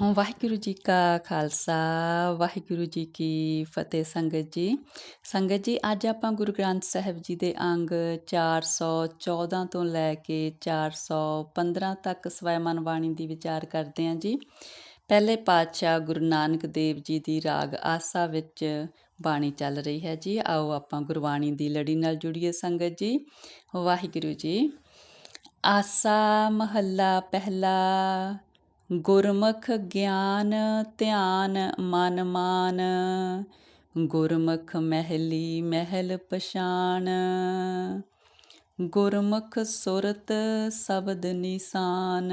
ਹਾਂ, ਵਾਹਿਗੁਰੂ ਜੀ ਕਾ ਖਾਲਸਾ, ਵਾਹਿਗੁਰੂ ਜੀ ਕੀ ਫਤਿਹ ਸੰਗਤ ਜੀ। ਸੰਗਤ ਜੀ, ਅੱਜ ਆਪਾਂ ਗੁਰੂ ਗ੍ਰੰਥ ਸਾਹਿਬ ਜੀ ਦੇ ਅੰਗ 414 ਤੋਂ ਲੈ ਕੇ 415 ਤੱਕ ਸਵੈਮਨ ਬਾਣੀ ਦੀ ਵਿਚਾਰ ਕਰਦੇ ਹਾਂ ਜੀ। ਪਹਿਲੇ ਪਾਤਸ਼ਾਹ ਗੁਰੂ ਨਾਨਕ ਦੇਵ ਜੀ ਦੀ ਰਾਗ ਆਸਾ ਵਿੱਚ ਬਾਣੀ ਚੱਲ ਰਹੀ ਹੈ ਜੀ। ਆਓ ਆਪਾਂ ਗੁਰਬਾਣੀ ਦੀ ਲੜੀ ਨਾਲ ਜੁੜੀਏ ਸੰਗਤ ਜੀ। ਵਾਹਿਗੁਰੂ ਜੀ, ਆਸਾ ਮਹੱਲਾ ਪਹਿਲਾ ਗੁਰਮੁਖ ਗਿਆਨ ਧਿਆਨ ਮਨ ਮਾਨ, ਗੁਰਮੁਖ ਮਹਿਲੀ ਮਹਿਲ ਪਛਾਨ, ਗੁਰਮੁਖ ਸੁਰਤ ਸ਼ਬਦ ਨਿਸ਼ਾਨ,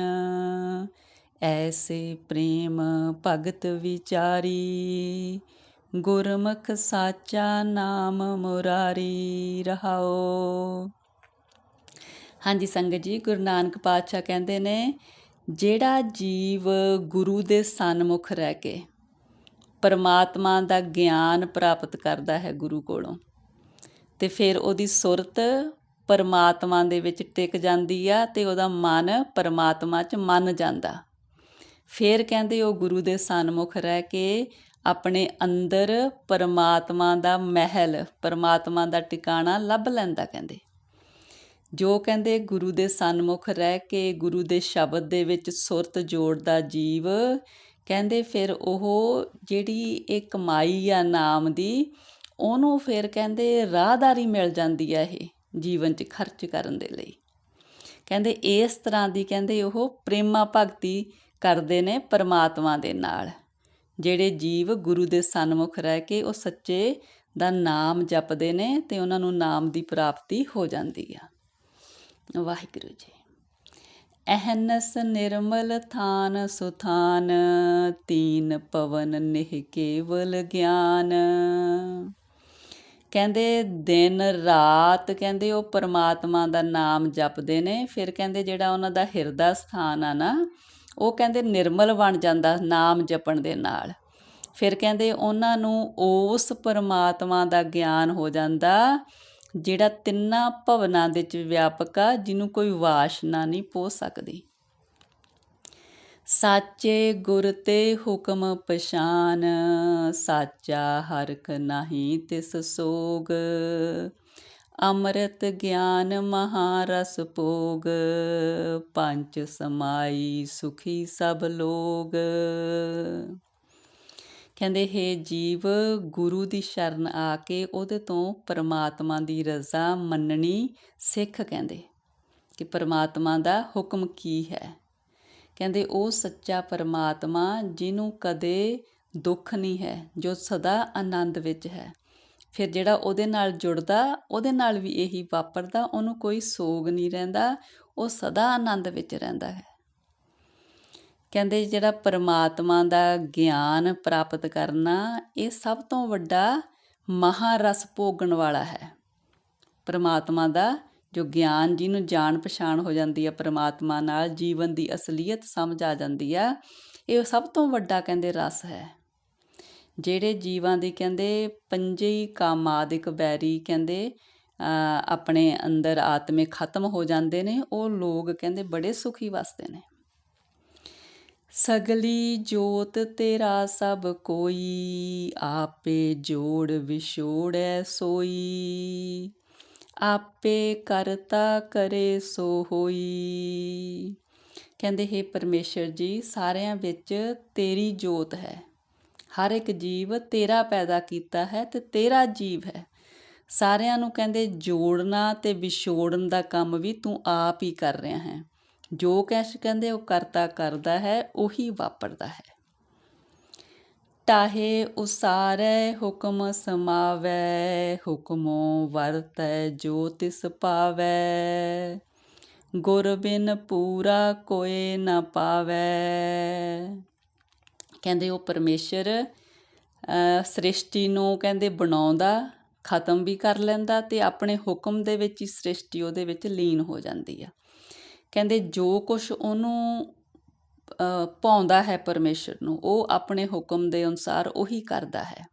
ਐਸੇ ਪ੍ਰੇਮ ਭਗਤ ਵਿਚਾਰੀ, ਗੁਰਮੁਖ ਸਾਚਾ ਨਾਮ ਮੁਰਾਰੀ ਰਹਾਓ। ਹਾਂਜੀ ਸੰਗਤ ਜੀ, ਗੁਰੂ ਨਾਨਕ ਪਾਤਸ਼ਾਹ ਕਹਿੰਦੇ ਨੇ ਜਿਹੜਾ ਜੀਵ ਗੁਰੂ ਦੇ ਸਨਮੁਖ ਰਹਿ ਕੇ ਪਰਮਾਤਮਾ ਦਾ ਗਿਆਨ ਪ੍ਰਾਪਤ ਕਰਦਾ ਹੈ ਗੁਰੂ ਕੋਲੋਂ, ਤੇ ਫਿਰ ਉਹਦੀ ਸੁਰਤ ਪਰਮਾਤਮਾ ਦੇ ਵਿੱਚ ਟਿਕ ਜਾਂਦੀ ਆ ਤੇ ਉਹਦਾ ਮਨ ਪਰਮਾਤਮਾ 'ਚ ਮੰਨ ਜਾਂਦਾ। ਫਿਰ ਕਹਿੰਦੇ ਉਹ ਗੁਰੂ ਦੇ ਸਨਮੁਖ ਰਹਿ ਕੇ ਆਪਣੇ ਅੰਦਰ ਪਰਮਾਤਮਾ ਦਾ ਮਹਿਲ, ਪਰਮਾਤਮਾ ਦਾ ਟਿਕਾਣਾ ਲੱਭ ਲੈਂਦਾ ਕਹਿੰਦੇ। ਜੋ ਕਹਿੰਦੇ ਗੁਰੂ ਦੇ ਸਨਮੁਖ ਰਹਿ ਕੇ ਗੁਰੂ ਦੇ ਸ਼ਬਦ ਦੇ ਵਿੱਚ ਸੁਰਤ ਜੋੜਦਾ ਜੀਵ, ਕਹਿੰਦੇ ਫਿਰ ਉਹ ਜਿਹੜੀ ਇਹ ਕਮਾਈ ਆ ਨਾਮ ਦੀ, ਉਹਨੂੰ ਫਿਰ ਕਹਿੰਦੇ ਰਾਹਦਾਰੀ ਮਿਲ ਜਾਂਦੀ ਆ ਇਹ ਜੀਵਨ 'ਚ ਖਰਚ ਕਰਨ ਦੇ ਲਈ। ਕਹਿੰਦੇ ਇਸ ਤਰ੍ਹਾਂ ਦੀ ਕਹਿੰਦੇ ਉਹ ਪ੍ਰੇਮਾ ਭਗਤੀ ਕਰਦੇ ਨੇ ਪਰਮਾਤਮਾ ਦੇ ਨਾਲ, ਜਿਹੜੇ ਜੀਵ ਗੁਰੂ ਦੇ ਸਨਮੁਖ ਰਹਿ ਕੇ ਉਹ ਸੱਚੇ ਦਾ ਨਾਮ ਜਪਦੇ ਨੇ ਤੇ ਉਹਨਾਂ ਨੂੰ ਨਾਮ ਦੀ ਪ੍ਰਾਪਤੀ ਹੋ ਜਾਂਦੀ ਆ। ਵਾਹਿਗੁਰੂ ਜੀ। ਅਹਨਸ ਨਿਰਮਲ ਥਾਨ ਸੁਥਾਨ, ਤੀਨ ਪਵਨ ਨਿਹ ਕੇਵਲ ਗਿਆਨ। ਕਹਿੰਦੇ ਦਿਨ ਰਾਤ, ਕਹਿੰਦੇ ਉਹ ਪਰਮਾਤਮਾ ਦਾ ਨਾਮ ਜਪਦੇ ਨੇ, ਫਿਰ ਕਹਿੰਦੇ ਜਿਹੜਾ ਉਹਨਾਂ ਦਾ ਹਿਰਦਾ ਸਥਾਨ ਆ ਨਾ, ਉਹ ਕਹਿੰਦੇ ਨਿਰਮਲ ਬਣ ਜਾਂਦਾ ਨਾਮ ਜਪਣ ਦੇ ਨਾਲ। ਫਿਰ ਕਹਿੰਦੇ ਉਹਨਾਂ ਨੂੰ ਉਸ ਪਰਮਾਤਮਾ ਦਾ ਗਿਆਨ ਹੋ ਜਾਂਦਾ ਜਿਹੜਾ ਤਿੰਨਾਂ ਭਵਨਾਂ ਦੇ ਵਿੱਚ ਵਿਆਪਕ ਆ, ਜਿਹਨੂੰ ਕੋਈ ਵਾਸ਼ਨਾ ਨਹੀਂ ਪੋ ਸਕਦੀ। ਸਾਚੇ ਗੁਰ ਤੇ ਹੁਕਮ ਪਛਾਨ, ਸਾਚਾ ਹਰਕ ਨਹੀਂ ਤਿਸ ਸੋਗ। ਅੰਮ੍ਰਿਤ ਗਿਆਨ ਮਹਾਰਸ ਭੋਗ, ਪੰਜ ਸਮਾਈ ਸੁਖੀ ਸਭ ਲੋਗ। ਕਹਿੰਦੇ, ਹੈ ਜੀਵ, ਗੁਰੂ ਦੀ ਸ਼ਰਨ ਆ ਕੇ ਉਹਦੇ ਤੋਂ ਪਰਮਾਤਮਾ ਦੀ ਰਜ਼ਾ ਮੰਨਣੀ ਸਿੱਖ ਕਹਿੰਦੇ। ਕਿ ਪਰਮਾਤਮਾ ਦਾ ਹੁਕਮ ਕੀ ਹੈ? ਕਹਿੰਦੇ, ਉਹ ਸੱਚਾ ਪਰਮਾਤਮਾ ਜਿਹਨੂੰ ਕਦੇ ਦੁੱਖ ਨਹੀਂ ਹੈ, ਜੋ ਸਦਾ ਆਨੰਦ ਵਿੱਚ ਹੈ। ਫਿਰ ਜਿਹੜਾ ਉਹਦੇ ਨਾਲ ਜੁੜਦਾ, ਉਹਦੇ ਨਾਲ ਵੀ ਇਹੀ ਵਾਪਰਦਾ, ਉਹਨੂੰ ਕੋਈ ਸੋਗ ਨਹੀਂ ਰਹਿੰਦਾ, ਉਹ ਸਦਾ ਆਨੰਦ ਵਿੱਚ ਰਹਿੰਦਾ ਹੈ। ਕਹਿੰਦੇ ਜਿਹੜਾ ਪਰਮਾਤਮਾ ਦਾ ਗਿਆਨ ਪ੍ਰਾਪਤ ਕਰਨਾ, ਇਹ ਸਭ ਤੋਂ ਵੱਡਾ ਮਹਾਰਸ ਭੋਗਣ ਵਾਲਾ ਹੈ। ਪਰਮਾਤਮਾ ਦਾ ਜੋ ਗਿਆਨ, ਜਿਹਨੂੰ ਜਾਣ ਪਛਾਣ ਹੋ ਜਾਂਦੀ ਹੈ ਪਰਮਾਤਮਾ ਨਾਲ, ਜੀਵਨ ਦੀ ਅਸਲੀਅਤ ਸਮਝ ਆ ਜਾਂਦੀ ਆ, ਇਹ ਸਭ ਤੋਂ ਵੱਡਾ ਕਹਿੰਦੇ ਰਸ ਹੈ। ਜਿਹੜੇ ਜੀਵਾਂ ਦੀ ਕਹਿੰਦੇ ਪੰਜੇ ਹੀ ਕਾਮਾਦਿਕ ਬੈਰੀ ਕਹਿੰਦੇ ਆਪਣੇ ਅੰਦਰ ਆਤਮੇ ਖਤਮ ਹੋ ਜਾਂਦੇ ਨੇ, ਉਹ ਲੋਕ ਕਹਿੰਦੇ ਬੜੇ ਸੁਖੀ ਵਸਦੇ ਨੇ। ਸਗਲੀ ਜੋਤ ਤੇਰਾ ਸਭ ਕੋਈ, ਆਪੇ ਜੋੜ ਵਿਛੋੜੈ ਸੋਈ। ਆਪੇ ਕਰਤਾ ਕਰੇ ਸੋ ਹੋਈ। ਕਹਿੰਦੇ, ਹੈ ਪਰਮੇਸ਼ਰ ਜੀ, ਸਾਰਿਆਂ ਵਿੱਚ ਤੇਰੀ ਜੋਤ ਹੈ। ਹਰ ਇੱਕ ਜੀਵ ਤੇਰਾ ਪੈਦਾ ਕੀਤਾ ਹੈ ਤੇ ਤੇਰਾ ਜੀਵ ਹੈ। ਸਾਰਿਆਂ ਨੂੰ ਕਹਿੰਦੇ, ਜੋੜਨਾ ਤੇ ਵਿਛੋੜਨ ਦਾ ਕੰਮ ਵੀ ਤੂੰ ਆਪ ਹੀ ਕਰ ਰਿਹਾ ਹੈ। ਜੋ ਕੈਸ਼ ਕਹਿੰਦੇ ਉਹ ਕਰਤਾ ਕਰਦਾ ਹੈ, ਉਹੀ ਵਾਪਰਦਾ ਹੈ। ਤਾਹੇ ਉਸਾਰੈ, ਹੁਕਮ ਸਮਾਵੈ, ਹੁਕਮੋ ਵਰਤੈ ਜੋ ਤਿਸ ਪਾਵੈ। ਗੁਰ ਬਿਨ ਪੂਰਾ ਕੋਏ ਨਾ ਪਾਵੈ। ਕਹਿੰਦੇ ਉਹ ਪਰਮੇਸ਼ਰ ਸ੍ਰਿਸ਼ਟੀ ਨੂੰ ਕਹਿੰਦੇ ਬਣਾਉਂਦਾ, ਖਤਮ ਵੀ ਕਰ ਲੈਂਦਾ ਤੇ ਆਪਣੇ ਹੁਕਮ ਦੇ ਵਿੱਚ ਹੀ ਸ੍ਰਿਸ਼ਟੀ ਉਹਦੇ ਵਿੱਚ ਲੀਨ ਹੋ ਜਾਂਦੀ ਆ। ਕਹਿੰਦੇ ਜੋ ਕੁਛ ਉਹਨੂੰ ਪਾਉਂਦਾ ਹੈ ਪਰਮੇਸ਼ਰ ਨੂੰ, ਉਹ ਆਪਣੇ ਹੁਕਮ ਦੇ ਅਨੁਸਾਰ ਉਹੀ ਕਰਦਾ ਹੈ।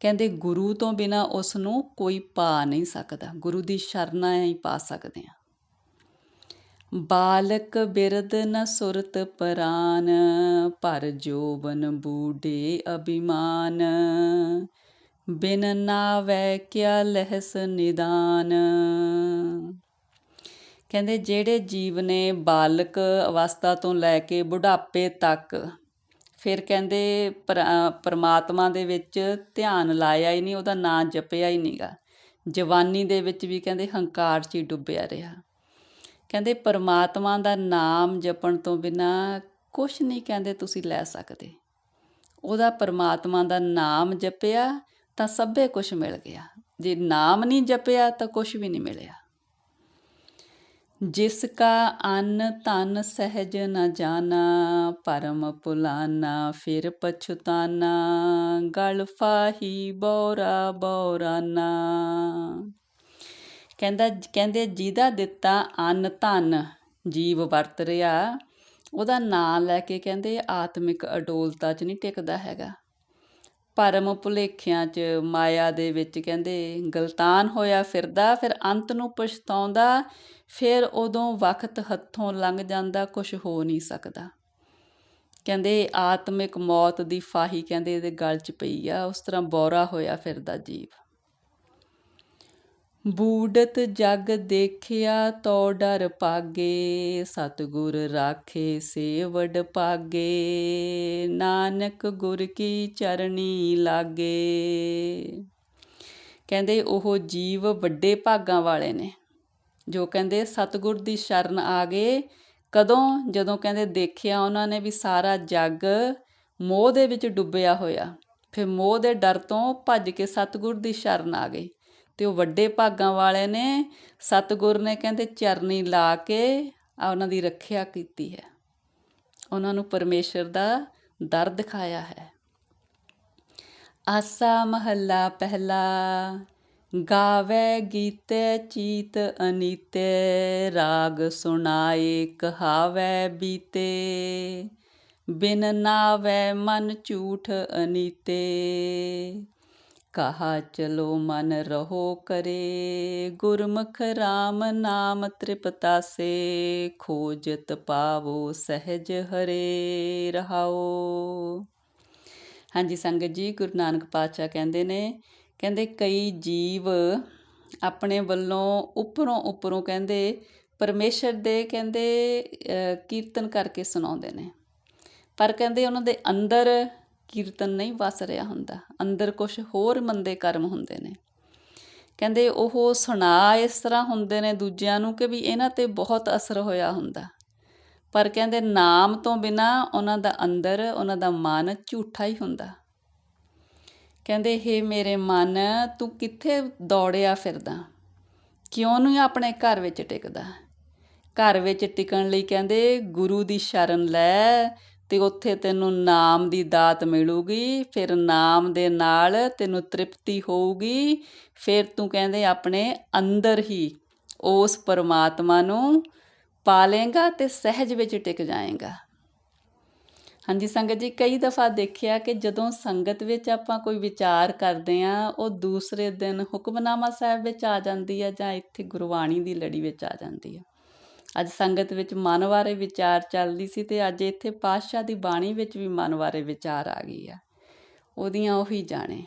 ਕਹਿੰਦੇ ਗੁਰੂ ਤੋਂ ਬਿਨਾ ਉਸ ਨੂੰ ਕੋਈ ਪਾ ਨਹੀਂ ਸਕਦਾ, ਗੁਰੂ ਦੀ ਸ਼ਰਨਾ ਹੀ ਪਾ ਸਕਦੇ ਆ ਬਾਲਕ ਬਿਰਦ ਨ ਸੁਰਤ ਪਰਾਨ, ਪਰ ਜੋਬਨ ਬੂਡੇ ਅਭਿਮਾਨ। ਬਿਨ ਨਾਵੈ ਕਿਆ ਲਹਿਸ ਨਿਦਾਨ। ਕਹਿੰਦੇ ਜਿਹੜੇ ਜੀਵ ਨੇ ਬਾਲਕ ਅਵਸਥਾ ਤੋਂ ਲੈ ਕੇ ਬੁਢਾਪੇ ਤੱਕ, ਫਿਰ ਕਹਿੰਦੇ ਪਰਮਾਤਮਾ ਦੇ ਵਿੱਚ ਧਿਆਨ ਲਾਇਆ ਹੀ ਨਹੀਂ, ਉਹਦਾ ਨਾਂ ਜਪਿਆ ਹੀ ਨਹੀਂਗਾ। ਜਵਾਨੀ ਦੇ ਵਿੱਚ ਵੀ ਕਹਿੰਦੇ ਹੰਕਾਰ 'ਚ ਹੀ ਡੁੱਬਿਆ ਰਿਹਾ। ਕਹਿੰਦੇ ਪਰਮਾਤਮਾ ਦਾ ਨਾਮ ਜਪਣ ਤੋਂ ਬਿਨਾ ਕੁਝ ਨਹੀਂ ਕਹਿੰਦੇ ਤੁਸੀਂ ਲੈ ਸਕਦੇ। ਉਹਦਾ ਪਰਮਾਤਮਾ ਦਾ ਨਾਮ ਜਪਿਆ ਤਾਂ ਸਭੇ ਕੁਝ ਮਿਲ ਗਿਆ। ਜੇ ਨਾਮ ਨਹੀਂ ਜਪਿਆ ਤਾਂ ਕੁਝ ਵੀ ਨਹੀਂ ਮਿਲਿਆ। ਜਿਸ ਕਾ ਅੰਨ ਧਨ ਸਹਿਜ ਨ ਜਾਣਾ, ਪਰਮ ਪੁਲਾਨਾ, ਫਿਰ ਪਛਤਾਨਾ, ਗਲ ਫਾਹੀ ਬੋਰਾ ਬੋਰਾਨਾ। ਕਹਿੰਦਾ, ਕਹਿੰਦੇ ਜਿਹਦਾ ਦਿੱਤਾ ਅੰਨ ਧਨ ਜੀਵ ਵਰਤ ਰਿਹਾ, ਉਹਦਾ ਨਾਂ ਲੈ ਕੇ ਕਹਿੰਦੇ ਆਤਮਿਕ ਅਡੋਲਤਾ 'ਚ ਨਹੀਂ ਟਿਕਦਾ ਹੈਗਾ। ਭਰਮ ਭੁਲੇਖਿਆਂ 'ਚ ਮਾਇਆ ਦੇ ਵਿੱਚ ਕਹਿੰਦੇ, ਗਲਤਾਨ ਹੋਇਆ ਫਿਰਦਾ, ਫਿਰ ਅੰਤ ਨੂੰ ਪਛਤਾਉਂਦਾ, ਫਿਰ ਉਦੋਂ ਵਕਤ ਹੱਥੋਂ ਲੰਘ ਜਾਂਦਾ ਕੁਝ ਹੋ ਨਹੀਂ ਸਕਦਾ। ਕਹਿੰਦੇ, ਆਤਮਿਕ ਮੌਤ ਦੀ ਫਾਹੀ ਕਹਿੰਦੇ, ਇਹਦੇ ਗਲ 'ਚ ਪਈ ਆ, ਉਸ ਤਰ੍ਹਾਂ ਬੌਰਾ ਹੋਇਆ ਫਿਰਦਾ ਜੀਵ। ਬੂਡਤ ਜਗ ਦੇਖਿਆ ਤੋ ਡਰ ਪਾਗੇ ਸਤਗੁਰ ਰਾਖੇ ਸੇਵੜ ਪਾਗੇ ਨਾਨਕ ਗੁਰ ਕੀ ਚਰਣੀ ਲਾਗੇ। ਕਹਿੰਦੇ ਉਹ ਜੀਵ ਵੱਡੇ ਭਾਗਾਂ ਵਾਲੇ ਨੇ, ਜੋ ਕਹਿੰਦੇ ਸਤਗੁਰ ਦੀ ਸ਼ਰਨ ਆ ਗਏ। ਕਦੋਂ? ਜਦੋਂ ਕਹਿੰਦੇ ਦੇਖਿਆ ਉਹਨਾਂ ਨੇ ਵੀ ਸਾਰਾ ਜੱਗ ਮੋਹ ਦੇ ਵਿੱਚ ਡੁੱਬਿਆ ਹੋਇਆ। ਫਿਰ ਮੋਹ ਦੇ ਡਰ ਤੋਂ ਭੱਜ ਕੇ ਸਤਗੁਰ ਦੀ ਸ਼ਰਨ ਆ ਗਏ। ਤੇ ਉਹ ਵੱਡੇ ਭਾਗਾਂ ਵਾਲੇ ਨੇ ਸਤਗੁਰ ਨੇ ਕਹਿੰਦੇ ਚਰਨੀ ਲਾ ਕੇ ਆ ਉਹਨਾਂ ਦੀ ਰੱਖਿਆ ਕੀਤੀ ਹੈ। ਉਹਨਾਂ ਨੂੰ ਪਰਮੇਸ਼ਰ ਦਾ ਦਰ ਦਿਖਾਇਆ ਹੈ। ਆਸਾ ਮਹੱਲਾ ਪਹਿਲਾ, ਗਾਵੇ ਗੀਤੇ ਚੀਤ ਅਨੀਤੇ, ਰਾਗ ਸੁਣਾਏ ਕਹਾਵੇ ਬੀਤੇ। ਬਿਨ ਨਾਵੇ ਮਨ ਝੂਠ ਅਨੀਤੇ। ਕਹਾ ਚਲੋ ਮਨ ਰਹੋ ਕਰੇ। ਗੁਰਮੁਖ RAM ਨਾਮ ਤ੍ਰਿਪਤਾਸੇ, ਖੋਜਤ ਪਾਵੋ ਸਹਿਜ ਹਰੇ ਰਹਾਓ। ਹਾਂਜੀ, ਸੰਗਤ ਜੀ, ਗੁਰੂ ਨਾਨਕ ਪਾਤਸ਼ਾਹ ਕਹਿੰਦੇ ਨੇ, ਕਹਿੰਦੇ ਕਈ ਜੀਵ ਆਪਣੇ ਵੱਲੋਂ ਉੱਪਰੋਂ ਉੱਪਰੋਂ ਕਹਿੰਦੇ ਪਰਮੇਸ਼ਰ ਦੇ ਕਹਿੰਦੇ ਕੀਰਤਨ ਕਰਕੇ ਸੁਣਾਉਂਦੇ ਨੇ। ਪਰ ਕਹਿੰਦੇ ਉਹਨਾਂ ਦੇ ਅੰਦਰ ਕੀਰਤਨ ਨਹੀਂ ਵਸ ਰਿਹਾ ਹੁੰਦਾ। ਅੰਦਰ ਕੁਝ ਹੋਰ ਮੰਦੇ ਕਰਮ ਹੁੰਦੇ ਨੇ। ਕਹਿੰਦੇ ਉਹ ਸੁਣਾ ਇਸ ਤਰ੍ਹਾਂ ਹੁੰਦੇ ਨੇ ਦੂਜਿਆਂ ਨੂੰ ਕਿ ਵੀ ਇਹਨਾਂ ਤੇ ਬਹੁਤ ਅਸਰ ਹੋਇਆ ਹੁੰਦਾ। ਪਰ ਕਹਿੰਦੇ ਨਾਮ ਤੋਂ ਬਿਨਾ ਉਹਨਾਂ ਦਾ ਅੰਦਰ, ਉਹਨਾਂ ਦਾ ਮਨ ਝੂਠਾ ਹੀ ਹੁੰਦਾ। ਕਹਿੰਦੇ, ਹੇ ਮੇਰੇ ਮਨ, ਤੂੰ ਕਿੱਥੇ ਦੌੜਿਆ ਫਿਰਦਾ? ਕਿਉਂ ਨਹੀਂ ਆਪਣੇ ਘਰ ਵਿੱਚ ਟਿਕਦਾ? ਘਰ ਵਿੱਚ ਟਿਕਣ ਲਈ ਕਹਿੰਦੇ, ਗੁਰੂ ਦੀ ਸ਼ਰਨ ਲੈ ਤੇ ਉੱਥੇ ਤੈਨੂੰ ਨਾਮ ਦੀ ਦਾਤ ਮਿਲੂਗੀ, ਫਿਰ ਨਾਮ ਦੇ ਨਾਲ ਤੈਨੂੰ ਤ੍ਰਿਪਤੀ ਹੋਊਗੀ, ਫਿਰ ਤੂੰ ਕਹਿੰਦੇ ਆਪਣੇ ਅੰਦਰ ਹੀ ਉਸ ਪਰਮਾਤਮਾ ਨੂੰ ਪਾਲੇਗਾ ਤੇ ਸਹਿਜ ਵਿੱਚ ਟਿਕ ਜਾਏਗਾ। ਹਾਂਜੀ ਸੰਗਤ ਜੀ, ਕਈ ਦਫਾ ਦੇਖਿਆ ਕਿ ਜਦੋਂ ਸੰਗਤ ਵਿੱਚ ਆਪਾਂ ਕੋਈ ਵਿਚਾਰ ਕਰਦੇ ਆ ਉਹ ਦੂਸਰੇ ਦਿਨ ਹੁਕਮਨਾਮਾ ਸਾਹਿਬ ਵਿੱਚ ਆ ਜਾਂਦੀ ਹੈ ਜਾਂ ਇੱਥੇ ਗੁਰਬਾਣੀ ਦੀ ਲੜੀ ਵਿੱਚ ਆ ਜਾਂਦੀ ਆ ਅੱਜ ਸੰਗਤ ਵਿੱਚ ਮਨ ਬਾਰੇ ਵਿਚਾਰ ਚੱਲਦੀ ਸੀ ਤੇ ਅੱਜ ਇੱਥੇ ਪਾਤਸ਼ਾਹ ਦੀ ਬਾਣੀ ਵਿੱਚ ਵੀ ਮਨ ਬਾਰੇ ਵਿਚਾਰ ਆ ਗਈ ਆ। ਉਹਦੀਆਂ ਉਹੀ ਜਾਣੇ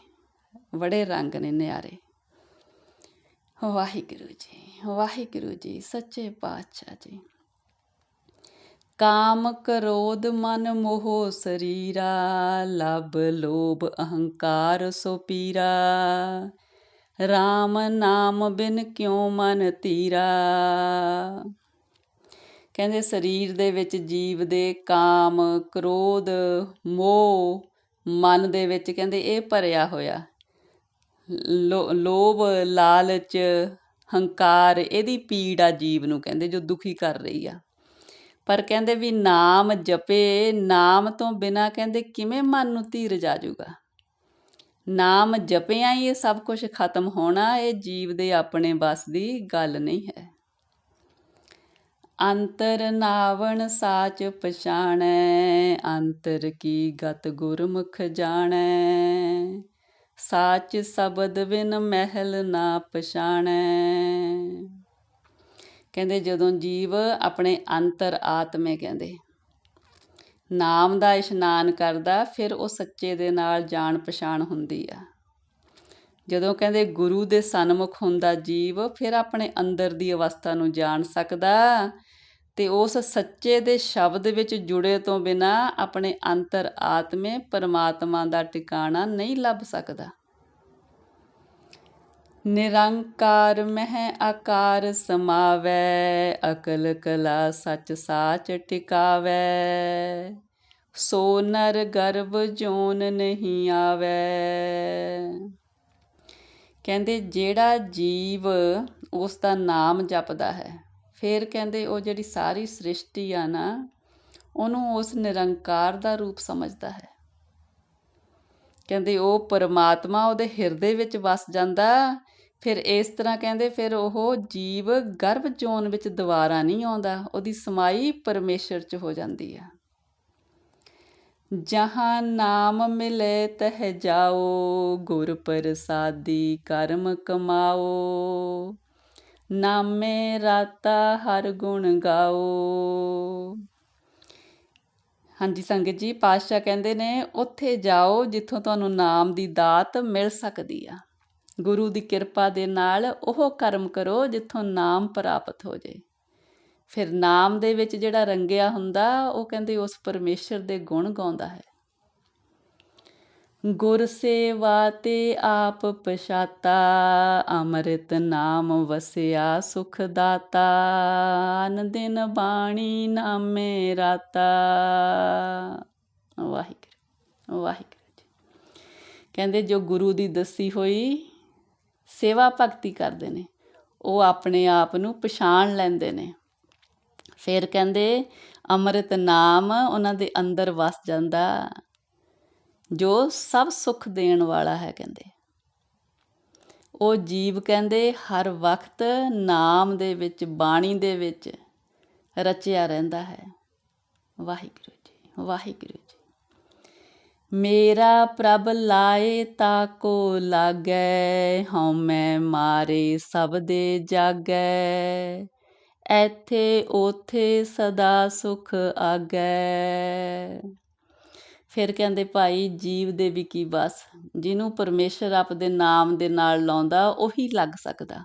ਬੜੇ ਰੰਗ ਨੇ ਨਿਆਰੇ। ਵਾਹਿਗੁਰੂ ਜੀ ਵਾਹਿਗੁਰੂ ਜੀ, ਸੱਚੇ ਪਾਤਸ਼ਾਹ ਜੀ। ਕਾਮ ਕ੍ਰੋਧ ਮਨ ਮੋਹ ਸਰੀਰਾ, ਲਬ ਲੋਭ ਅਹੰਕਾਰ ਸੋ ਪੀਰਾ। RAM ਨਾਮ ਬਿਨ ਕਿਉ ਮਨ ਤੀਰਾ। ਕਹਿੰਦੇ ਸਰੀਰ ਦੇ ਵਿੱਚ ਜੀਵ ਦੇ ਕਾਮ, ਕ੍ਰੋਧ, ਮੋਹ ਮਨ ਦੇ ਵਿੱਚ ਕਹਿੰਦੇ ਇਹ ਭਰਿਆ ਹੋਇਆ। ਲੋਭ, ਲਾਲਚ, ਹੰਕਾਰ, ਇਹਦੀ ਪੀੜ ਆ ਜੀਵ ਨੂੰ ਕਹਿੰਦੇ, ਜੋ ਦੁਖੀ ਕਰ ਰਹੀ ਆ। ਪਰ ਕਹਿੰਦੇ ਵੀ ਨਾਮ ਜਪੇ, ਨਾਮ ਤੋਂ ਬਿਨਾ ਕਹਿੰਦੇ ਕਿਵੇਂ ਮਨ ਨੂੰ ਧੀਰਜ ਆ ਜਾਊਗਾ? ਨਾਮ ਜਪਿਆਂ ਹੀ ਇਹ ਸਭ ਕੁਝ ਖਤਮ ਹੋਣਾ, ਇਹ ਜੀਵ ਦੇ ਆਪਣੇ ਬਸ ਦੀ ਗੱਲ ਨਹੀਂ ਹੈ। ਅੰਤਰ ਨਾਵਣ ਸਾਚ ਪਛਾਣੈ, ਅੰਤਰ ਕੀ ਗਤ ਗੁਰਮੁਖ ਜਾਣੈ? ਸਾਚ ਸ਼ਬਦ ਬਿਨ ਮਹਿਲ ਨਾ ਪਛਾਣੈ। ਕਹਿੰਦੇ ਜਦੋਂ ਜੀਵ ਆਪਣੇ ਅੰਤਰ ਆਤਮੇ ਕਹਿੰਦੇ, ਨਾਮ ਦਾ ਇਸ਼ਨਾਨ ਕਰਦਾ, ਫਿਰ ਉਹ ਸੱਚੇ ਦੇ ਨਾਲ ਜਾਣ ਪਛਾਣ ਹੁੰਦੀ ਆ। ਜਦੋਂ ਕਹਿੰਦੇ ਗੁਰੂ ਦੇ ਸਨਮੁਖ ਹੁੰਦਾ ਜੀਵ, ਫਿਰ ਆਪਣੇ ਅੰਦਰ ਦੀ ਅਵਸਥਾ ਨੂੰ ਜਾਣ ਸਕਦਾ ਤੇ ਉਸ ਸੱਚੇ ਦੇ ਸ਼ਬਦ ਵਿੱਚ ਜੁੜੇ ਤੋਂ ਬਿਨਾ ਆਪਣੇ ਅੰਤਰ ਆਤਮੇ ਪਰਮਾਤਮਾ ਦਾ ਟਿਕਾਣਾ ਨਹੀਂ ਲੱਭ ਸਕਦਾ। ਨਿਰੰਕਾਰ ਮਹਿ ਆਕਾਰ ਸਮਾਵੈ, ਅਕਲ ਕਲਾ ਸੱਚ ਸਾਚ ਟਿਕਾਵੈ। ਸੋ ਨਰ ਗਰਭ ਜੋਨ ਨਹੀਂ ਆਵੈ। ਕਹਿੰਦੇ ਜਿਹੜਾ ਜੀਵ ਉਸ ਦਾ ਨਾਮ ਜਪਦਾ ਹੈ ਫਿਰ ਕਹਿੰਦੇ ਉਹ ਜਿਹੜੀ ਸਾਰੀ ਸ੍ਰਿਸ਼ਟੀ ਆ ਨਾ, ਉਹਨੂੰ ਉਸ ਨਿਰੰਕਾਰ ਦਾ ਰੂਪ ਸਮਝਦਾ ਹੈ। ਕਹਿੰਦੇ ਉਹ ਪਰਮਾਤਮਾ ਉਹਦੇ ਹਿਰਦੇ ਵਿੱਚ ਵਸ ਜਾਂਦਾ, ਫਿਰ ਇਸ ਤਰ੍ਹਾਂ ਕਹਿੰਦੇ ਫਿਰ ਉਹ ਜੀਵ ਗਰਭ ਜੋਨ ਵਿੱਚ ਦੁਬਾਰਾ ਨਹੀਂ ਆਉਂਦਾ, ਉਹਦੀ ਸਮਾਈ ਪਰਮੇਸ਼ਰ 'ਚ ਹੋ ਜਾਂਦੀ ਆ। ਜਹਾਂ ਨਾਮ ਮਿਲੇ ਤਹ ਜਾਓ, ਗੁਰ ਪ੍ਰਸਾਦੀ ਕਰਮ ਕਮਾਓ। ਨਾਮੇ ਰਾਤਾ ਹਰ ਗੁਣ ਗਾਓ। ਹਾਂਜੀ, ਸੰਗਤ ਜੀ, ਪਾਤਸ਼ਾਹ ਕਹਿੰਦੇ ਨੇ, ਉੱਥੇ ਜਾਓ ਜਿੱਥੋਂ ਤੁਹਾਨੂੰ ਨਾਮ ਦੀ ਦਾਤ ਮਿਲ ਸਕਦੀ ਆ। ਗੁਰੂ ਦੀ ਕਿਰਪਾ ਦੇ ਨਾਲ ਉਹ ਕਰਮ ਕਰੋ ਜਿੱਥੋਂ ਨਾਮ ਪ੍ਰਾਪਤ ਹੋ ਜੇ ਫਿਰ ਨਾਮ ਦੇ ਵਿੱਚ ਜਿਹੜਾ ਰੰਗਿਆ ਹੁੰਦਾ, ਉਹ ਕਹਿੰਦੇ ਉਸ ਪਰਮੇਸ਼ਰ ਦੇ ਗੁਣ ਗਾਉਂਦਾ ਹੈ। ਗੁਰ ਸੇਵਾ ਤੇ ਆਪ ਪਛਾਤਾ, ਅੰਮ੍ਰਿਤ ਨਾਮ ਵਸਿਆ ਸੁਖ ਦਾਤਾ, ਅਨ ਦਿਨ ਬਾਣੀ ਨਾਮੇ ਰਾਤਾ। ਵਾਹਿਗੁਰੂ ਵਾਹਿਗੁਰੂ ਜੀ। ਕਹਿੰਦੇ ਜੋ ਗੁਰੂ ਦੀ ਦੱਸੀ ਹੋਈ ਸੇਵਾ ਭਗਤੀ ਕਰਦੇ ਨੇ, ਉਹ ਆਪਣੇ ਆਪ ਨੂੰ ਪਛਾਣ ਲੈਂਦੇ ਨੇ। ਫਿਰ ਕਹਿੰਦੇ, ਅੰਮ੍ਰਿਤ ਨਾਮ ਉਹਨਾਂ ਦੇ ਅੰਦਰ ਵਸ ਜਾਂਦਾ। ਜੋ ਸਭ ਸੁੱਖ ਦੇਣ ਵਾਲਾ ਹੈ ਕਹਿੰਦੇ। ਉਹ ਜੀਵ ਕਹਿੰਦੇ ਹਰ ਵਕਤ ਨਾਮ ਦੇ ਵਿੱਚ, ਬਾਣੀ ਦੇ ਵਿੱਚ ਰਚਿਆ ਰਹਿੰਦਾ ਹੈ। ਵਾਹਿਗੁਰੂ ਜੀ ਵਾਹਿਗੁਰੂ ਜੀ। ਮੇਰਾ ਪ੍ਰਭ ਲਾਏ ਤਾ ਕੋ ਲਾਗੈ ਹਉਮੈ ਮਾਰੇ ਸਭ ਦੇ ਜਾਗੈ। ਐਥੇ ਉਥੇ ਸਦਾ ਸੁਖ ਆਗੈ। ਫਿਰ ਕਹਿੰਦੇ, ਭਾਈ, ਜੀਵ ਦੇ ਵੀ ਕੀ ਬਸ ਜਿਹਨੂੰ ਪਰਮੇਸ਼ਰ ਆਪਦੇ ਨਾਮ ਦੇ ਨਾਲ ਲਾਉਂਦਾ, ਉਹੀ ਲੱਗ ਸਕਦਾ।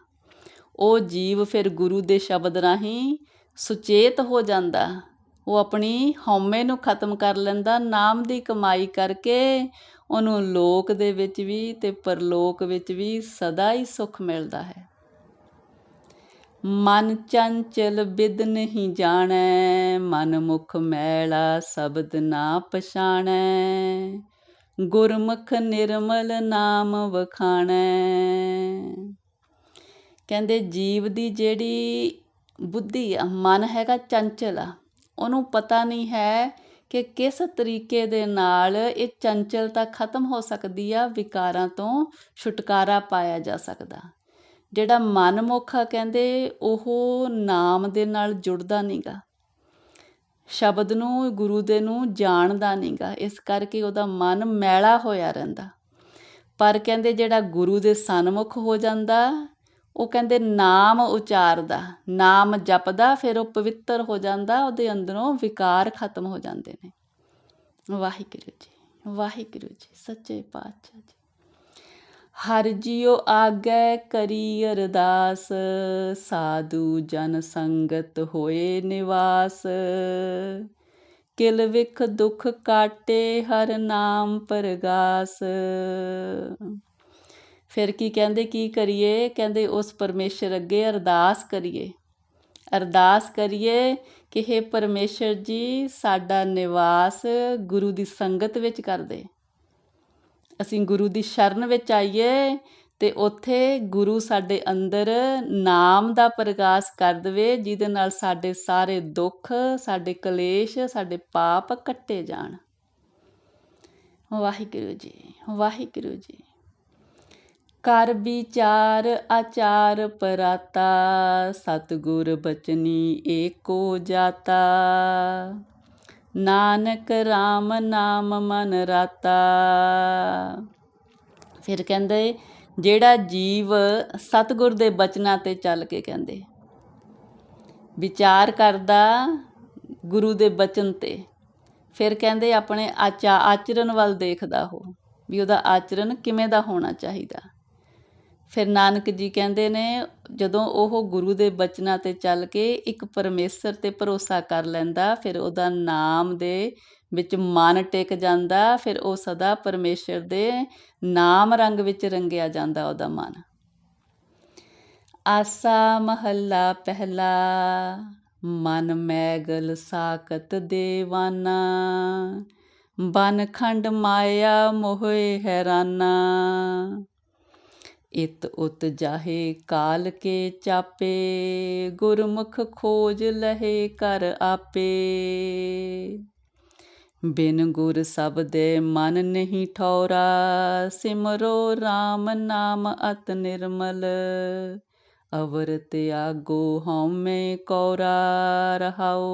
ਉਹ ਜੀਵ ਫਿਰ ਗੁਰੂ ਦੇ ਸ਼ਬਦ ਰਾਹੀਂ ਸੁਚੇਤ ਹੋ ਜਾਂਦਾ। ਉਹ ਆਪਣੀ ਹਉਮੈ ਨੂੰ ਖਤਮ ਕਰ ਲੈਂਦਾ, ਨਾਮ ਦੀ ਕਮਾਈ ਕਰਕੇ ਉਹਨੂੰ ਲੋਕ ਦੇ ਵਿੱਚ ਵੀ ਤੇ ਪਰਲੋਕ ਵਿੱਚ ਵੀ ਸਦਾ ਹੀ ਸੁੱਖ ਮਿਲਦਾ ਹੈ। ਮਨ ਚੰਚਲ ਬਿਦ ਨਹੀਂ ਜਾਣੈ, ਮਨ ਮੁਖ ਮੈਲਾ ਸ਼ਬਦ ਨਾ ਪਛਾਣੈ। ਗੁਰਮੁਖ ਨਿਰਮਲ ਨਾਮ ਵਖਾਣੈ। ਕਹਿੰਦੇ ਜੀਵ ਦੀ ਜਿਹੜੀ ਬੁੱਧੀ ਆ, ਮਨ ਹੈਗਾ ਚੰਚਲ ਆ, ਉਹਨੂੰ ਪਤਾ ਨਹੀਂ ਹੈ ਕਿ ਕਿਸ ਤਰੀਕੇ ਦੇ ਨਾਲ ਇਹ ਚੰਚਲਤਾ ਖਤਮ ਹੋ ਸਕਦੀ ਆ, ਵਿਕਾਰਾਂ ਤੋਂ ਛੁਟਕਾਰਾ ਪਾਇਆ ਜਾ ਸਕਦਾ। ਜਿਹੜਾ ਮਨਮੁੱਖ ਆ ਕਹਿੰਦੇ, ਉਹ ਨਾਮ ਦੇ ਨਾਲ ਜੁੜਦਾ ਨਹੀਂਗਾ। ਸ਼ਬਦ ਨੂੰ, ਗੁਰੂ ਦੇ ਨੂੰ ਜਾਣਦਾ ਨਹੀਂਗਾ। ਇਸ ਕਰਕੇ ਉਹਦਾ ਮਨ ਮੈਲਾ ਹੋਇਆ ਰਹਿੰਦਾ। ਪਰ ਕਹਿੰਦੇ ਜਿਹੜਾ ਗੁਰੂ ਦੇ ਸਨਮੁਖ ਹੋ ਜਾਂਦਾ, ਉਹ ਕਹਿੰਦੇ ਨਾਮ ਉਚਾਰਦਾ। ਨਾਮ ਜਪਦਾ, ਫਿਰ ਉਹ ਪਵਿੱਤਰ ਹੋ ਜਾਂਦਾ, ਉਹਦੇ ਅੰਦਰੋਂ ਵਿਕਾਰ ਖਤਮ ਹੋ ਜਾਂਦੇ ਨੇ। ਵਾਹਿਗੁਰੂ ਜੀ ਵਾਹਿਗੁਰੂ ਜੀ, ਸੱਚੇ ਪਾਤਸ਼ਾਹ ਜੀ। ਹਰ ਜਿਉ ਆਗੈ ਕਰੀ ਅਰਦਾਸ, ਸਾਧੂ ਜਨ ਸੰਗਤ ਹੋਏ ਨਿਵਾਸ। ਕਿਲ ਵਿਖ ਦੁਖ ਕਾਟੇ ਹਰ ਨਾਮ ਪਰਗਾਸ। ਫਿਰ ਕੀ ਕਹਿੰਦੇ, ਕੀ ਕਰੀਏ? ਕਹਿੰਦੇ, ਉਸ ਪਰਮੇਸ਼ਰ ਅੱਗੇ ਅਰਦਾਸ ਕਰੀਏ। ਅਰਦਾਸ ਕਰੀਏ ਕਿ हे ਪਰਮੇਸ਼ਰ ਜੀ, ਸਾਡਾ ਨਿਵਾਸ ਗੁਰੂ ਦੀ ਸੰਗਤ ਵਿੱਚ ਕਰ ਦੇ। ਅਸੀਂ ਗੁਰੂ ਦੀ ਸ਼ਰਨ ਵਿੱਚ ਆਈਏ ਅਤੇ ਉੱਥੇ ਗੁਰੂ ਸਾਡੇ ਅੰਦਰ ਨਾਮ ਦਾ ਪ੍ਰਕਾਸ਼ ਕਰ ਦੇਵੇ, ਜਿਹਦੇ ਨਾਲ ਸਾਡੇ ਸਾਰੇ ਦੁੱਖ, ਸਾਡੇ ਕਲੇਸ਼, ਸਾਡੇ ਪਾਪ ਕੱਟੇ ਜਾਣ। ਵਾਹਿਗੁਰੂ ਜੀ ਵਾਹਿਗੁਰੂ ਜੀ। ਕਰ ਵਿਚਾਰ ਆਚਾਰ ਪਰਾਤਾ, ਸਤਗੁਰ ਬਚਨੀ ਏਕੋ ਜਾਤਾ। ਨਾਨਕ RAM ਨਾਮ ਮਨ ਰਾਤਾ। ਫਿਰ ਕਹਿੰਦੇ, ਜਿਹੜਾ ਜੀਵ ਸਤਗੁਰ ਦੇ ਬਚਨਾਂ ਤੇ ਚੱਲ ਕੇ ਕਹਿੰਦੇ, ਵਿਚਾਰ ਕਰਦਾ ਗੁਰੂ ਦੇ ਬਚਨ ਤੇ। ਫਿਰ ਕਹਿੰਦੇ, ਆਪਣੇ ਆਚਾ ਆਚਰਨ ਵੱਲ ਦੇਖਦਾ ਉਹ, ਵੀ ਉਹਦਾ ਆਚਰਨ ਕਿਵੇਂ ਦਾ ਹੋਣਾ ਚਾਹੀਦਾ। ਫਿਰ ਨਾਨਕ ਜੀ ਕਹਿੰਦੇ ਨੇ, ਜਦੋਂ ਉਹ ਗੁਰੂ ਦੇ ਬਚਨਾਂ ਤੇ ਚੱਲ ਕੇ ਇੱਕ ਪਰਮੇਸ਼ਰ ਤੇ ਭਰੋਸਾ ਕਰ ਲੈਂਦਾ, ਫਿਰ ਉਹਦਾ ਨਾਮ ਦੇ ਵਿੱਚ ਮਨ ਟਿਕ ਜਾਂਦਾ, ਫਿਰ ਉਹ ਸਦਾ ਪਰਮੇਸ਼ਰ ਦੇ ਨਾਮ ਰੰਗ ਵਿੱਚ ਰੰਗਿਆ ਜਾਂਦਾ ਉਹਦਾ ਮਨ। ਆਸਾ ਮਹੱਲਾ ਪਹਿਲਾ, ਮਨ ਮੈਗਲ ਸਾਕਤ ਦੇਵਾਨਾ, ਬਨ ਖੰਡ ਮਾਇਆ ਮੋਹੇ ਹੈਰਾਨਾ। ਇਤ ਉਤ ਜਾਹੇ ਕਾਲ ਕੇ ਚਾਪੇ, ਗੁਰਮੁਖ ਖੋਜ ਲਹੇ ਕਰ ਆਪੇ। ਬਿਨ ਗੁਰ ਸਬਦੇ ਮਨ ਨਹੀਂ ਠੌਰਾ, ਸਿਮਰੋ RAM ਨਾਮ ਅਤ ਨਿਰਮਲ। ਅਵਰ ਤਿਆਗੋ ਹਉਮੈ ਕੌਰਾ ਰਹਾਓ।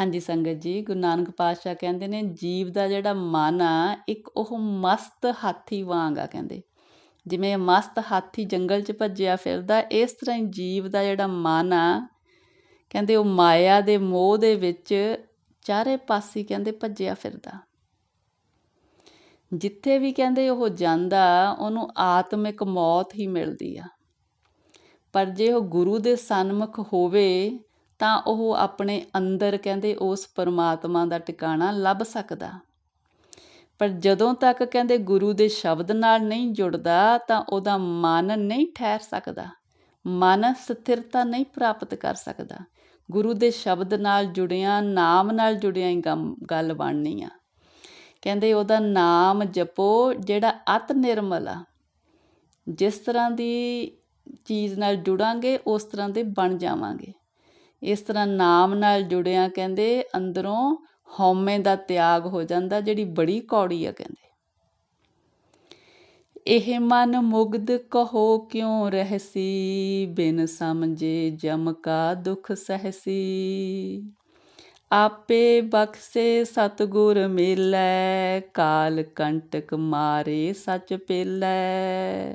ਹਾਂਜੀ ਸੰਗਤ ਜੀ, ਗੁਰੂ ਨਾਨਕ ਪਾਤਸ਼ਾਹ ਕਹਿੰਦੇ ਨੇ, ਜੀਵ ਦਾ ਜਿਹੜਾ ਮਨ ਆ, ਇੱਕ ਉਹ ਮਸਤ ਹਾਥੀ ਵਾਂਗ ਆ ਕਹਿੰਦੇ। ਜਿਵੇਂ ਮਸਤ ਹਾਥੀ ਜੰਗਲ 'ਚ ਭੱਜਿਆ ਫਿਰਦਾ, ਇਸ ਤਰ੍ਹਾਂ ਹੀ ਜੀਵ ਦਾ ਜਿਹੜਾ ਮਨ ਆ, ਕਹਿੰਦੇ ਉਹ ਮਾਇਆ ਦੇ ਮੋਹ ਦੇ ਵਿੱਚ ਚਾਰੇ ਪਾਸੇ ਕਹਿੰਦੇ ਭੱਜਿਆ ਫਿਰਦਾ। ਜਿੱਥੇ ਵੀ ਕਹਿੰਦੇ ਉਹ ਜਾਂਦਾ, ਉਹਨੂੰ ਆਤਮਿਕ ਮੌਤ ਹੀ ਮਿਲਦੀ ਆ। ਪਰ ਜੇ ਉਹ ਗੁਰੂ ਦੇ ਸਨਮੁਖ ਹੋਵੇ ਤਾਂ ਉਹ ਆਪਣੇ ਅੰਦਰ ਕਹਿੰਦੇ ਉਸ ਪਰਮਾਤਮਾ ਦਾ ਟਿਕਾਣਾ ਲੱਭ ਸਕਦਾ। ਪਰ ਜਦੋਂ ਤੱਕ ਕਹਿੰਦੇ ਗੁਰੂ ਦੇ ਸ਼ਬਦ ਨਾਲ ਨਹੀਂ ਜੁੜਦਾ, ਤਾਂ ਉਹਦਾ ਮਨ ਨਹੀਂ ਠਹਿਰ ਸਕਦਾ। ਮਨ ਸਥਿਰਤਾ ਨਹੀਂ ਪ੍ਰਾਪਤ ਕਰ ਸਕਦਾ। ਗੁਰੂ ਦੇ ਸ਼ਬਦ ਨਾਲ ਜੁੜਿਆ, ਨਾਮ ਨਾਲ ਜੁੜਿਆ ਹੀ ਗੱਲ ਬਣਨੀ ਆ। ਕਹਿੰਦੇ ਉਹਦਾ ਨਾਮ ਜਪੋ, ਜਿਹੜਾ ਅਤ ਨਿਰਮਲ ਆ। ਜਿਸ ਤਰ੍ਹਾਂ ਦੀ ਚੀਜ਼ ਨਾਲ ਜੁੜਾਂਗੇ, ਉਸ ਤਰ੍ਹਾਂ ਦੇ ਬਣ ਜਾਵਾਂਗੇ। ਇਸ ਤਰ੍ਹਾਂ ਨਾਮ ਨਾਲ ਜੁੜਿਆ ਕਹਿੰਦੇ, ਅੰਦਰੋਂ ਹਉਮੈ ਦਾ ਤਿਆਗ ਹੋ ਜਾਂਦਾ ਜਿਹੜੀ ਬੜੀ ਕੌੜੀ ਆ ਕਹਿੰਦੇ। ਇਹ ਮਨ ਮੁਗਦ ਕਹੋ ਕਿਉ ਰਹਸੀ? ਬਿਨ ਸਮਝੇ ਜਮ ਕਾ ਦੁਖ ਸਹਸੀ। ਆਪੇ ਬਖਸੇ ਸਤਗੁਰ ਮਿਲੈ, ਕਾਲ ਕੰਟਕ ਮਾਰੇ ਸਚ ਪੇਲੈ।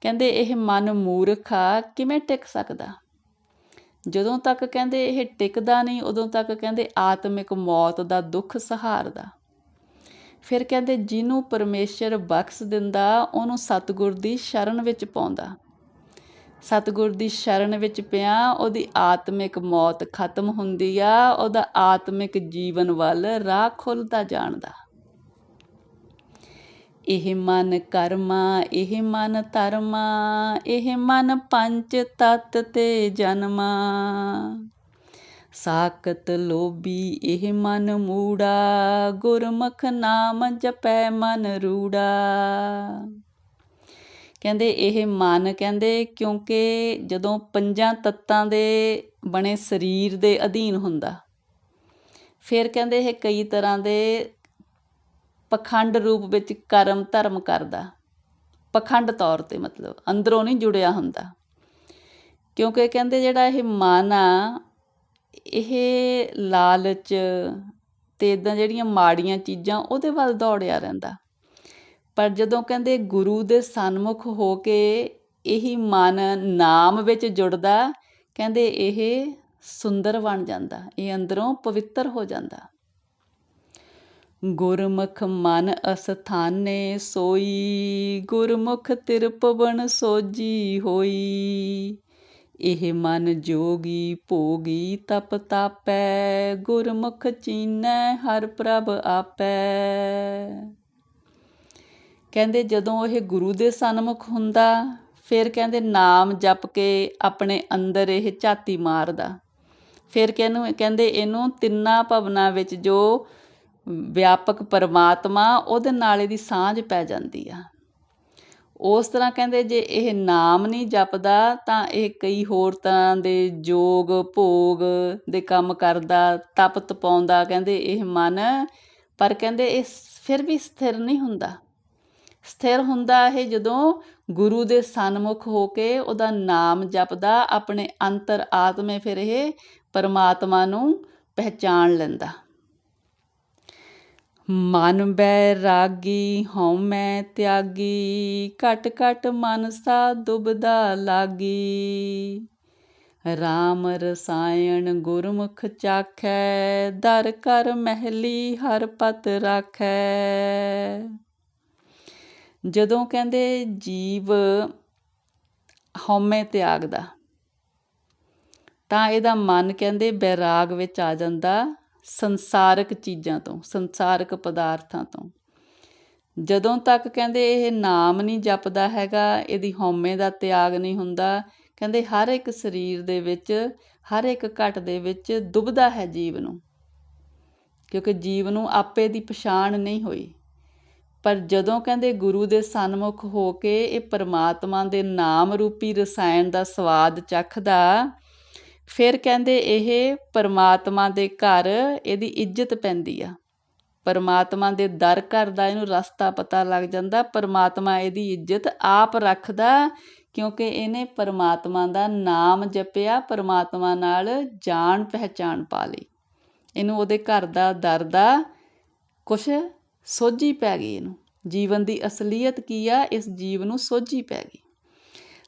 ਕਹਿੰਦੇ ਇਹ ਮਨ ਮੂਰਖਾ ਕਿਵੇਂ ਟਿਕ ਸਕਦਾ? ਜਦੋਂ ਤੱਕ ਕਹਿੰਦੇ ਇਹ ਟਿਕਦਾ ਨਹੀਂ, ਉਦੋਂ ਤੱਕ ਕਹਿੰਦੇ ਆਤਮਿਕ ਮੌਤ ਦਾ ਦੁੱਖ ਸਹਾਰਦਾ। ਫਿਰ ਕਹਿੰਦੇ ਜਿਹਨੂੰ ਪਰਮੇਸ਼ਰ ਬਖਸ਼ ਦਿੰਦਾ, ਉਹਨੂੰ ਸਤਿਗੁਰ ਦੀ ਸ਼ਰਨ ਵਿੱਚ ਪਾਉਂਦਾ। ਸਤਿਗੁਰ ਦੀ ਸ਼ਰਨ ਵਿੱਚ ਪਿਆ, ਉਹਦੀ ਆਤਮਿਕ ਮੌਤ ਖਤਮ ਹੁੰਦੀ ਆ, ਉਹਦਾ ਆਤਮਿਕ ਜੀਵਨ ਵੱਲ ਰਾਹ ਖੁੱਲਦਾ ਜਾਣਦਾ। ਇਹ ਮਨ ਕਰਮਾ, ਇਹ ਮਨ ਧਰਮਾ, ਇਹ ਮਨ ਪੰਜ ਤਤ ਤੇ ਜਨਮਾ। ਸਾਕਤ ਲੋਭੀ, ਇਹ ਮਨ ਮੂੜਾ, ਗੁਰਮੁਖ ਨਾਮ ਜਪੈ ਮਨ ਰੂੜਾ। ਕਹਿੰਦੇ ਇਹ ਮਨ, ਕਹਿੰਦੇ ਕਿਉਂਕਿ ਜਦੋਂ ਪੰਜਾਂ ਤੱਤਾਂ ਦੇ ਬਣੇ ਸਰੀਰ ਦੇ ਅਧੀਨ ਹੁੰਦਾ, ਫਿਰ ਕਹਿੰਦੇ ਇਹ ਕਈ ਤਰ੍ਹਾਂ ਦੇ ਪਖੰਡ ਰੂਪ ਵਿੱਚ ਕਰਮ ਧਰਮ ਕਰਦਾ। ਪਖੰਡ ਤੌਰ ਤੇ ਮਤਲਬ ਅੰਦਰੋਂ ਨਹੀਂ ਜੁੜਿਆ ਹੁੰਦਾ। ਕਿਉਂਕਿ ਕਹਿੰਦੇ ਜਿਹੜਾ ਇਹ ਮਨ ਆ, ਇਹ ਲਾਲਚ ਤੇ ਇਦਾਂ ਜਿਹੜੀਆਂ ਮਾੜੀਆਂ ਚੀਜ਼ਾਂ ਉਹਦੇ ਵੱਲ ਦੌੜਿਆ ਰਹਿੰਦਾ। ਪਰ ਜਦੋਂ ਕਹਿੰਦੇ ਗੁਰੂ ਦੇ ਸਨਮੁਖ ਹੋ ਕੇ ਇਹੀ ਮਨ ਨਾਮ ਵਿੱਚ ਜੁੜਦਾ, ਕਹਿੰਦੇ ਇਹ ਸੁੰਦਰ ਬਣ ਜਾਂਦਾ, ਇਹ ਅੰਦਰੋਂ ਪਵਿੱਤਰ ਹੋ ਜਾਂਦਾ। ਗੁਰਮੁਖ ਮਨ ਅਸਥਾਨੇ ਸੋਈ, ਗੁਰਮੁਖ ਤਿਰ ਪਵਨ ਸੋਜੀ ਹੋਈ। ਇਹ ਮਨ ਜੋਗੀ ਭੋਗੀ ਤਪ ਤਾਪੈ, ਗੁਰਮੁਖ ਚੀਨੈ ਹਰ ਪ੍ਰਭ ਆਪੈ। ਕਹਿੰਦੇ ਜਦੋਂ ਇਹ ਗੁਰੂ ਦੇ ਸਨਮੁਖ ਹੁੰਦਾ, ਫਿਰ ਕਹਿੰਦੇ ਨਾਮ ਜਪ ਕੇ ਆਪਣੇ ਅੰਦਰ ਇਹ ਝਾਤੀ ਮਾਰਦਾ। ਫਿਰ ਕਹਿੰਨੂੰ ਕਹਿੰਦੇ ਇਹਨੂੰ ਤਿੰਨਾ ਭਵਨਾ ਵਿੱਚ ਜੋ ਵਿਆਪਕ ਪਰਮਾਤਮਾ ਉਹਦੇ ਨਾਲ ਇਹਦੀ ਸਾਂਝ ਪੈ ਜਾਂਦੀ ਆ। ਉਸ ਤਰ੍ਹਾਂ ਕਹਿੰਦੇ ਜੇ ਇਹ ਨਾਮ ਨਹੀਂ ਜਪਦਾ ਤਾਂ ਇਹ ਕਈ ਹੋਰ ਤਰ੍ਹਾਂ ਦੇ ਜੋਗ, ਭੋਗ ਦੇ ਕੰਮ ਕਰਦਾ, ਤਪ ਤਪਾਉਂਦਾ, ਕਹਿੰਦੇ ਇਹ ਮਨ, ਪਰ ਕਹਿੰਦੇ ਇਹ ਫਿਰ ਵੀ ਸਥਿਰ ਨਹੀਂ ਹੁੰਦਾ। ਸਥਿਰ ਹੁੰਦਾ ਇਹ ਜਦੋਂ ਗੁਰੂ ਦੇ ਸਨਮੁਖ ਹੋ ਕੇ ਉਹਦਾ ਨਾਮ ਜਪਦਾ, ਆਪਣੇ ਅੰਤਰ ਆਤਮੇ ਫਿਰ ਇਹ ਪਰਮਾਤਮਾ ਨੂੰ ਪਹਿਚਾਣ ਲੈਂਦਾ। ਮਨ ਬੈ ਰਾਗੀ ਹਉਮੈ ਤਿਆਗੀ, ਘਟ ਘਟ ਮਨ ਸਾ ਦੁਬਦਾ ਲਾਗੀ। RAM ਰਸਾਇਣ ਗੁਰਮੁਖ ਚਾਖੈ, ਦਰ ਕਰ ਮਹਿਲੀ ਹਰ ਪਤ ਰਾਖੈ। ਜਦੋਂ ਕਹਿੰਦੇ ਜੀਵ ਹਉਮੈ ਤਿਆਗਦਾ, ਤਾਂ ਇਹਦਾ ਮਨ ਕਹਿੰਦੇ ਬੈਰਾਗ ਵਿੱਚ ਆ ਜਾਂਦਾ। ਸੰਸਾਰਕ ਚੀਜ਼ਾਂ ਤੋਂ, ਸੰਸਾਰਕ ਪਦਾਰਥਾਂ ਤੋਂ। ਜਦੋਂ ਤੱਕ ਕਹਿੰਦੇ ਇਹ ਨਾਮ ਨਹੀਂ ਜਪਦਾ ਹੈਗਾ, ਇਹਦੀ ਹਉਮੈ ਦਾ ਤਿਆਗ ਨਹੀਂ ਹੁੰਦਾ, ਕਹਿੰਦੇ ਹਰ ਇੱਕ ਸਰੀਰ ਦੇ ਵਿੱਚ, ਹਰ ਇੱਕ ਘਟ ਦੇ ਵਿੱਚ ਦੁਬਦਾ ਹੈ ਜੀਵ ਨੂੰ। ਕਿਉਂਕਿ ਜੀਵ ਨੂੰ ਆਪੇ ਦੀ ਪਛਾਣ ਨਹੀਂ ਹੋਈ। ਪਰ ਜਦੋਂ ਕਹਿੰਦੇ ਗੁਰੂ ਦੇ ਸਨਮੁਖ ਹੋ ਕੇ ਇਹ ਪਰਮਾਤਮਾ ਦੇ ਨਾਮ ਰੂਪੀ ਰਸਾਇਣ ਦਾ ਸਵਾਦ ਚੱਖਦਾ ਫਿਰ ਕਹਿੰਦੇ ਇਹ ਪਰਮਾਤਮਾ ਦੇ ਘਰ ਇਹਦੀ ਇੱਜ਼ਤ ਪੈਂਦੀ ਆ। ਪਰਮਾਤਮਾ ਦੇ ਦਰ ਘਰ ਦਾ ਇਹਨੂੰ ਰਸਤਾ ਪਤਾ ਲੱਗ ਜਾਂਦਾ, ਪਰਮਾਤਮਾ ਇਹਦੀ ਇੱਜ਼ਤ ਆਪ ਰੱਖਦਾ ਕਿਉਂਕਿ ਇਹਨੇ ਪਰਮਾਤਮਾ ਦਾ ਨਾਮ ਜਪਿਆ, ਪਰਮਾਤਮਾ ਨਾਲ ਜਾਣ ਪਹਿਚਾਣ ਪਾ ਲਈ। ਇਹਨੂੰ ਉਹਦੇ ਘਰ ਦਾ ਦਰ ਦਾ ਕੁਛ ਸੋਝੀ ਪੈ ਗਈ ਇਹਨੂੰ। ਜੀਵਨ ਦੀ ਅਸਲੀਅਤ ਕੀ ਆ? ਇਸ ਜੀਵ ਨੂੰ ਸੋਝੀ ਪੈ ਗਈ।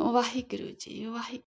ਵਾਹਿਗੁਰੂ ਜੀ ਵਾਹਿ